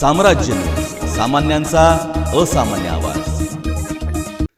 साम्राज्य. सामान्यांचा असामान्य आवाज.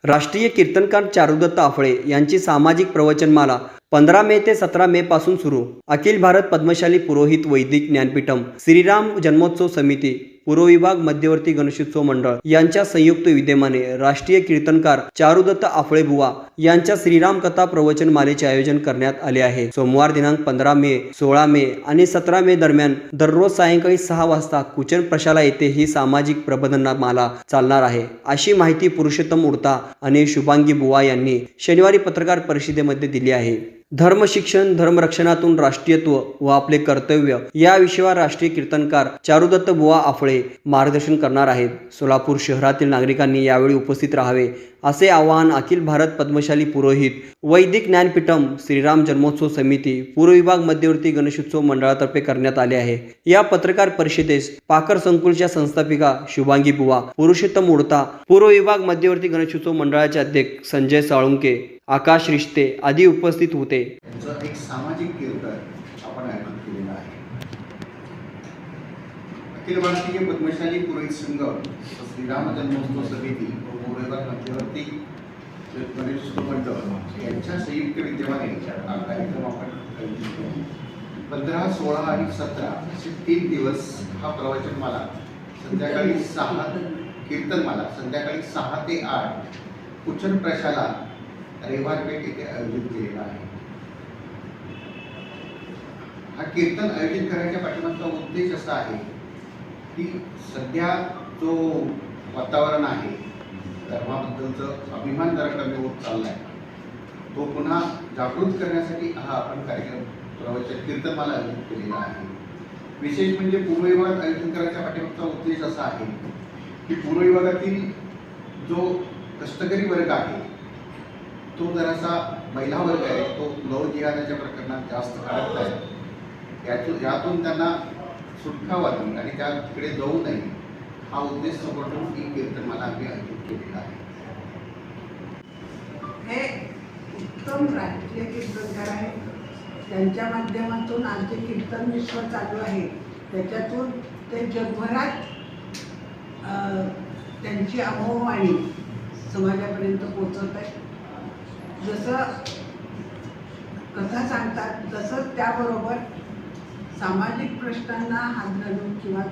राष्ट्रीय कीर्तनकार चारुदत्त आफळे यांची सामाजिक प्रवचनमाला पंधरा मे ते सतरा मे पासून सुरू. अखिल भारत पद्मशाली पुरोहित वैदिक ज्ञानपीठम श्रीराम जन्मोत्सव समिती. पूर्व विभाग मध्यवर्ती गणेशोत्सव मंडळ. यांच्या संयुक्त विद्यमाने राष्ट्रीय कीर्तनकार चारुदत्त आफळे बुवा यांच्या श्रीराम कथा प्रवचन मालेचे आयोजन करण्यात आले आहे. सोमवार दिनांक पंधरा मे सोळा मे आणि सतरा मे दरम्यान दररोज सायंकाळी सहा वाजता कुचन प्रशाला येथे ही सामाजिक प्रबोधना माला चालणार आहे. अशी माहिती पुरुषोत्तम उडता आणि शुभांगी बुवा यांनी शनिवारी पत्रकार परिषदेमध्ये दिली आहे. धर्मशिक्षण धर्मरक्षणातून राष्ट्रीयत्व व आपले कर्तव्य या विषयावर राष्ट्रीय कीर्तनकार चारुदत्त बुवा आफळे मार्गदर्शन करणार आहेत. सोलापूर शहरातील नागरिकांनी यावेळी उपस्थित राहावे. असे आवाहन अखिल भारत पद्मशाली पुरोहित वैदिक ज्ञानपीठम श्रीराम जन्मोत्सव समिती पूर्व विभाग मध्यवर्ती गणेशोत्सव मंडळातर्फे करण्यात आले आहे. या पत्रकार परिषदेस पाकर संकुलच्या संस्थापिका शुभांगी बुवा पुरुषोत्तम उडता पूर्व विभाग मध्यवर्ती गणेशोत्सव मंडळाचे अध्यक्ष संजय साळुंके आकाश रिश्ते आदी उपस्थित होते. एक सामाजिक आपण अखिल भारतीय पद्मशाली पुरोहित संघ श्रीराम जन्मोत्सव समिती व गोरेगाव मध्यवर्ती गणेशोत्सव मंडळ यांच्या संयुक्त विद्यमाने हा कार्यक्रम आपण पंधरा सोळा आणि सतरा असे तीन दिवस हा प्रवचन माला संध्याकाळी सहा कीर्तन मला संध्याकाळी सहा ते आठ कुचन प्रशाला रेवारपेठ येथे आयोजित केलेला आहे. हा कीर्तन आयोजित करण्याच्या पाठीमागचा उद्देश असा आहे की सध्या जो वातावरण आहे धर्माबद्दलचं अभिमान जरा कमी होत चाललाय. तो पुन्हा जागृत करण्यासाठी हा आपण कार्यक्रम प्रवचन कीर्तनमाला आयोजित केलेला आहे. विशेष म्हणजे पूर्व विभागात आयोजन करायच्या पाठीमागचा उद्देश असा आहे की पूर्व विभागातील जो कष्टकरी वर्ग आहे तो जरासा महिला वर्ग आहे तो लव जिहादाच्या प्रकरणात जास्त काढत आहे. यातून यातून त्यांना सुटका व्हावी आणि त्याकडे जाऊ नये हा उद्देश समोरून ही कीर्तनमाला आम्ही आयोजित केलेला आहे. हे उत्तम राजकीय कीर्तनकार आहेत त्यांच्या माध्यमातून आमचे कीर्तन विश्व चालू आहे. त्याच्यातून ते जगभरात त्यांची अमोवाणी समाजापर्यंत पोचवत आहे जसं कथा सांगतात तसंच त्याबरोबर सामाजिक प्रश्नांना हात घालून किंवा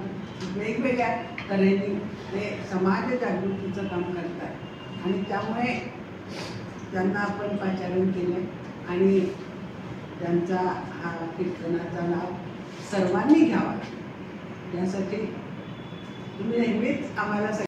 वेगवेगळ्या तऱ्हेने ते समाज जागृतीचं काम करतात. आणि त्यामुळे त्यांना आपण पाचारण केलं आणि त्यांचा हा कीर्तनाचा लाभ सर्वांनी घ्यावा. यासाठी तुम्ही नेहमीच आम्हाला